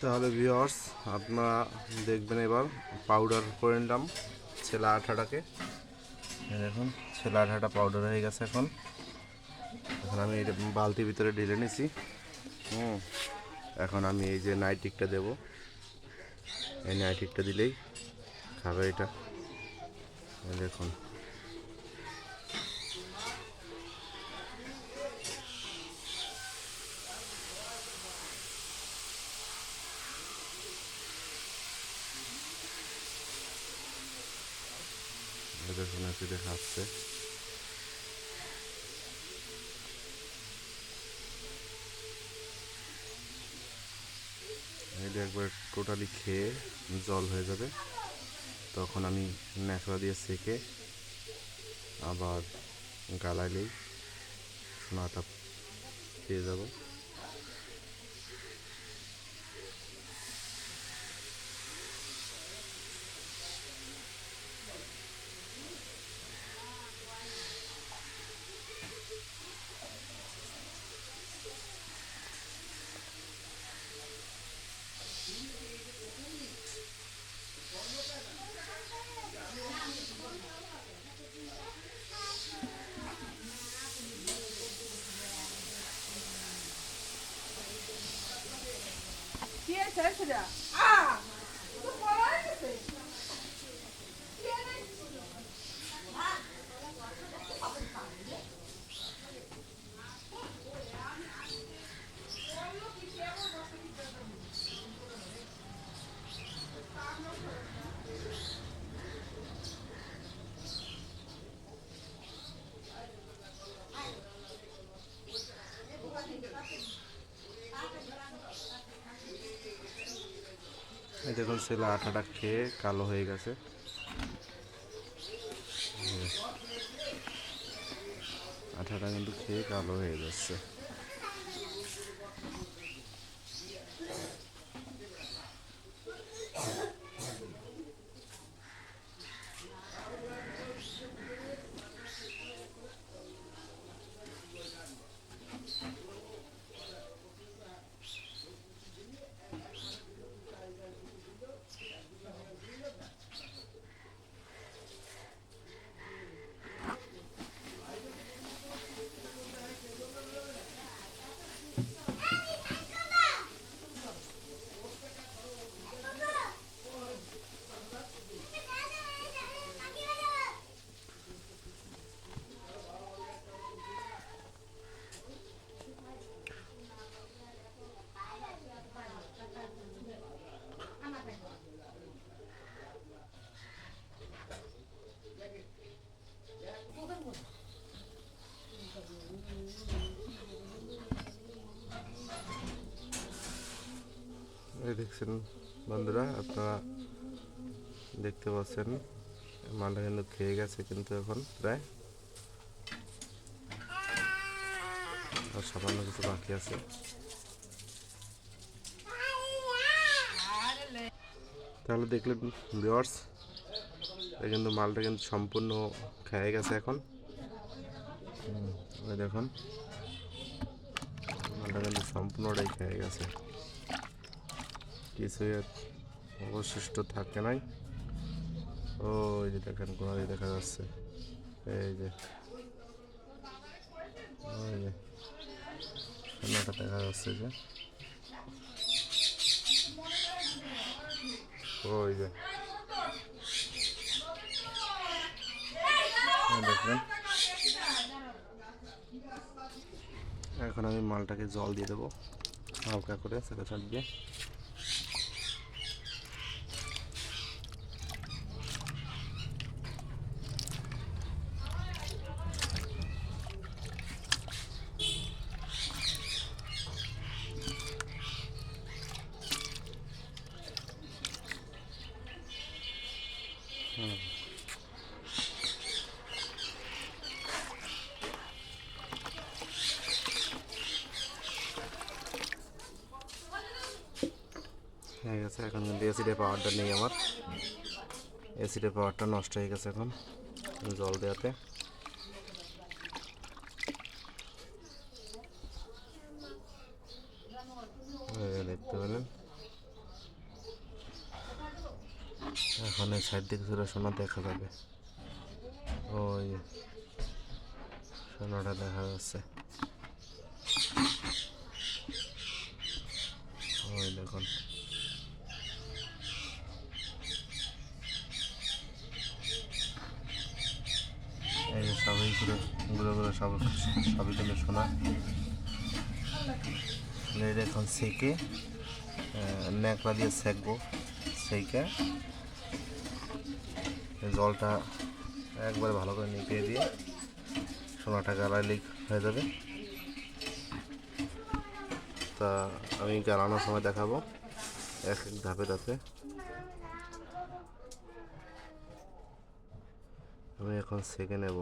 তাহলে ভিওর্স আপনারা দেখবেন এবার পাউডার করে নিলাম ছেলা আঠাটাকে। দেখুন, ছেলা আঠাটা পাউডার হয়ে গেছে এখন। এখন আমি এটা বালতির ভিতরে ঢেলে নিছি। হুম, এখন আমি এই যে নাইটিকটা দেব। এই নাইটিকটা দিলেই খাবে এটা। এই দেখুন দেখাচ্ছে এটা একবার টোটালি খেয়ে জল হয়ে যাবে, তখন আমি ন্যাকড়া দিয়ে সেকে আবার গালাইলেই সোনাটা পেয়ে যাব। কি আছে সেটা আ তো দেখুন ছেলে আটাটা খেয়ে কালো হয়ে গেছে। আঠাটা কিন্তু খেয়ে কালো হয়ে যাচ্ছে দেখছেন বন্ধুরা, আপনারা দেখতে পাচ্ছেন, মালটা কিন্তু খেয়ে গেছে কিন্তু এখন প্রায়। আর সামান্য কিছু বাকি আছে। তাহলে দেখলেন ভিওয়ার্স এই কিন্তু মালটা কিন্তু সম্পূর্ণ খেয়ে গেছে এখন। দেখুন, মালটা কিন্তু সম্পূর্ণটাই খেয়ে গেছে। কিছুই অবশিষ্ট থাকে নাই। ও এই যে দেখেন গোড়ালি দেখা যাচ্ছে। এই যে, ওই যে দেখা যাচ্ছে যে। ওই যে দেখবেন এখন আমি মালটাকে জল দিয়ে দেবো, হালকা করে সেটা ছাড়িয়ে হয়ে গেছে। এখন কিন্তু এসিডের পাওয়ারটা নেই আমার। এসিডের পাওয়ারটা নষ্ট হয়ে গেছে এখন জল দেওয়াতে। দেখতে পেলেন। এখন সাইড দিকে ছিল সোনা দেখা যাবে। ওই সোনাটা দেখা যাচ্ছে। ওই দেখুন এই যে সবই ঘুরে ঘুরে ঘুরে সব সবই কিন্তু সোনা। এটা এখন সেকে ন্যাকড়া দিয়ে সেকবো সেইকে জলটা একবারে ভালো করে নিপিয়ে দিয়ে সোনাটা গালায় লিক হয়ে যাবে। তা আমি গালানোর সময় দেখাবো। এক এক ধাপে ধাপে। আমি এখন সেকে নেব।